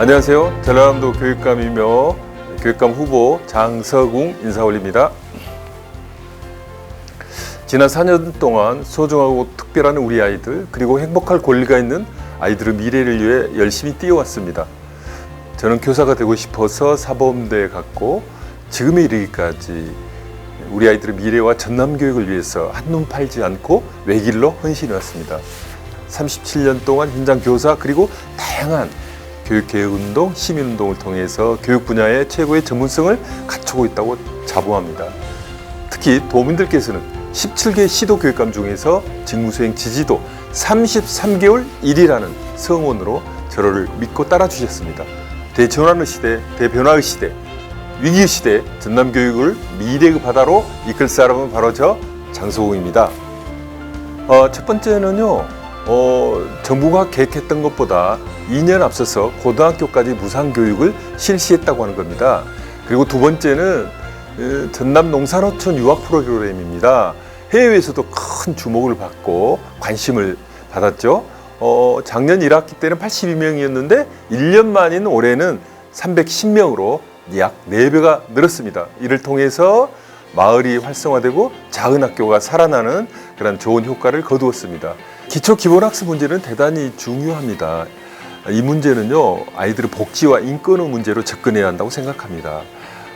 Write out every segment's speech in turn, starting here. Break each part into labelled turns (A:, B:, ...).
A: 안녕하세요. 전라남도 교육감이며 교육감 후보 장서궁 인사 올립니다. 지난 4년 동안 소중하고 특별한 우리 아이들 그리고 행복할 권리가 있는 아이들의 미래를 위해 열심히 뛰어왔습니다. 저는 교사가 되고 싶어서 사범대에 갔고 지금에 이르기까지 우리 아이들의 미래와 전남 교육을 위해서 한눈 팔지 않고 외길로 헌신해 왔습니다. 37년 동안 현장 교사 그리고 다양한 교육 개혁 운동, 시민 운동을 통해서 교육 분야의 최고의 전문성을 갖추고 있다고 자부합니다. 특히 도민들께서는 17개 시도 교육감 중에서 직무수행 지지도 33개월 1위라는 성원으로 저를 믿고 따라 주셨습니다. 대전환의 시대, 대변화의 시대, 위기의 시대 전남 교육을 미래의 바다로 이끌 사람은 바로 저 장소웅입니다. 어, 첫 번째는요, 어, 정부가 계획했던 것보다 2년 앞서서 고등학교까지 무상교육을 실시했다고 하는 겁니다. 그리고 두 번째는 어, 전남 농산어촌 유학 프로그램입니다. 해외에서도 큰 주목을 받고 관심을 받았죠. 어, 작년 1학기 때는 82명이었는데 1년 만인 올해는 310명으로 약 4배가 늘었습니다. 이를 통해서 마을이 활성화되고 작은 학교가 살아나는 그런 좋은 효과를 거두었습니다. 기초 기본학습 문제는 대단히 중요합니다. 이 문제는요, 아이들의 복지와 인권의 문제로 접근해야 한다고 생각합니다.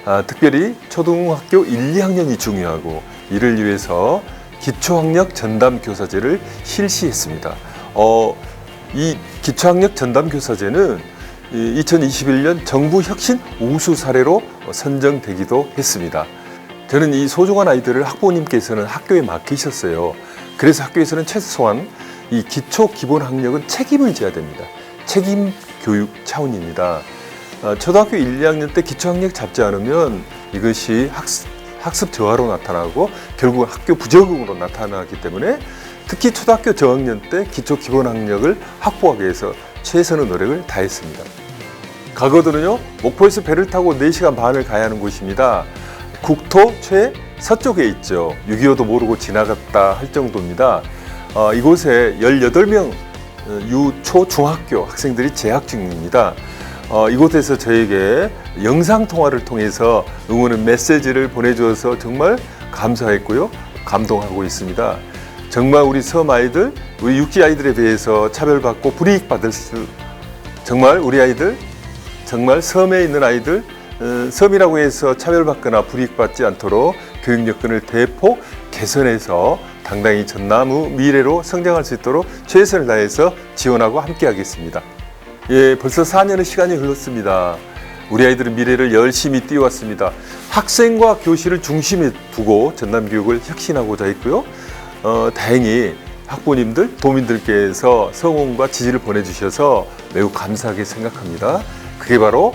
A: 아, 특별히 초등학교 1, 2학년이 중요하고 이를 위해서 기초학력 전담 교사제를 실시했습니다. 어, 이 기초학력 전담 교사제는 2021년 정부 혁신 우수 사례로 선정되기도 했습니다. 저는 이 소중한 아이들을 학부모님께서는 학교에 맡기셨어요. 그래서 학교에서는 최소한 이 기초 기본 학력은 책임을 져야 됩니다. 책임 교육 차원입니다. 어, 초등학교 1, 2학년 때 기초 학력 잡지 않으면 이것이 학습, 학습 저하로 나타나고 결국 학교 부적응으로 나타나기 때문에 특히 초등학교 저학년 때 기초 기본 학력을 확보하기 위해서 최선의 노력을 다했습니다. 가거도는요 목포에서 배를 타고 4시간 반을 가야 하는 곳입니다. 국토 최 서쪽에 있죠. 6.25도 모르고 지나갔다 할 정도입니다. 어, 이곳에 18명 유초 중학교 학생들이 재학 중입니다. 어, 이곳에서 저에게 영상 통화를 통해서 응원의 메시지를 보내주어서 정말 감사했고요. 감동하고 있습니다. 정말 우리 섬 아이들, 우리 육지 아이들에 비해서 차별받고 불이익 받을 수, 정말 우리 아이들, 정말 섬에 있는 아이들, 어, 섬이라고 해서 차별받거나 불이익받지 않도록 교육 여건을 대폭 개선해서 당당히 전남의 미래로 성장할 수 있도록 최선을 다해서 지원하고 함께하겠습니다. 예, 벌써 4년의 시간이 흘렀습니다. 우리 아이들의 미래를 열심히 띄워왔습니다. 학생과 교실을 중심에 두고 전남 교육을 혁신하고자 했고요. 어, 다행히 학부모님들, 도민들께서 성원과 지지를 보내주셔서 매우 감사하게 생각합니다. 그게 바로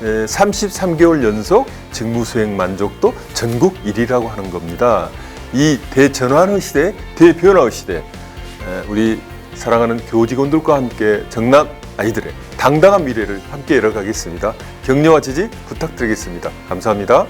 A: 33개월 연속 직무 수행 만족도 전국 1위라고 하는 겁니다. 이 대전환의 시대, 대변화의 시대, 우리 사랑하는 교직원들과 함께 정남 아이들의 당당한 미래를 함께 열어가겠습니다. 격려와 지지 부탁드리겠습니다. 감사합니다.